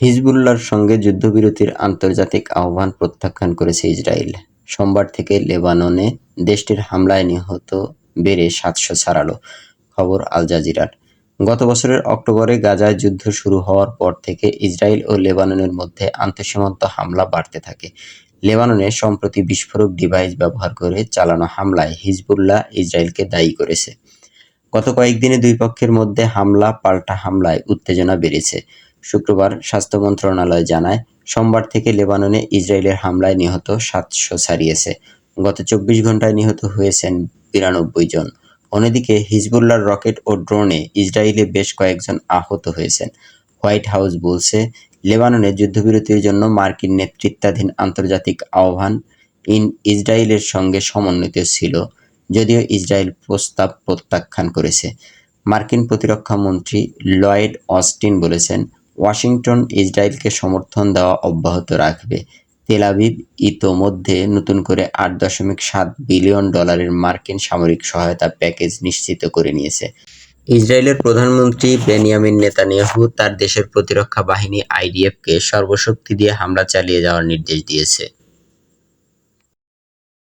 হিজবুল্লাহর সঙ্গে যুদ্ধবিরতির আন্তর্জাতিক আহ্বান প্রত্যাখ্যান করেছে ইসরায়েল। সোমবার থেকে লেবাননে দেশটির হামলায় নিহত বেড়ে সাতশো ছাড়ালো, খবর আল জাজিরার। গত বছরের অক্টোবরে গাজায় যুদ্ধ শুরু হওয়ার পর থেকে ইসরায়েল ও লেবাননের মধ্যে আন্তঃসীমান্ত হামলা বাড়তে থাকে। লেবাননে সম্প্রতি বিস্ফোরক ডিভাইস ব্যবহার করে চালানো হামলায় হিজবুল্লাহ ইসরায়েলকে দায়ী করেছে। গত কয়েকদিনে দুই পক্ষের মধ্যে হামলা, পাল্টা হামলায় উত্তেজনা বেড়েছে। শুক্রবার স্বাস্থ্য মন্ত্রণালয় জানায়, সোমবার থেকে লেবাননে ইসরায়েলের হামলায় নিহত সাতশো ছাড়িয়েছে। গত চব্বিশ ঘন্টায় নিহত হয়েছেন বিরানব্বই জন। অন্যদিকে হিজবুল্লাহর রকেট ও ড্রোনে ইসরায়েলে বেশ কয়েকজন আহত হয়েছেন। হোয়াইট হাউস বলছে, লেবাননে যুদ্ধবিরতির জন্য মার্কিন নেতৃত্বাধীন আন্তর্জাতিক আহ্বান ইন ইসরায়েলের সঙ্গে সমন্বিত ছিল, যদিও ইসরায়েল প্রস্তাব প্রত্যাখ্যান করেছে। মার্কিন প্রতিরক্ষা মন্ত্রী লয়েড অস্টিন বলেছেন ওয়াশিংটন ইসরায়েলকে সমর্থন দেওয়া অব্যাহত রাখবে। তেল আবিব ইতোমধ্যে নতুন করে আট দশমিক সাত বিলিয়ন ডলারের মার্কিন সামরিক সহায়তা প্যাকেজ নিশ্চিত করে নিয়েছে। ইসরায়েলের প্রধানমন্ত্রী বেনিয়ামিন নেতানিয়াহু তার দেশের প্রতিরক্ষা বাহিনী আইডিএফকে সর্বশক্তি দিয়ে হামলা চালিয়ে যাওয়ার নির্দেশ দিয়েছে।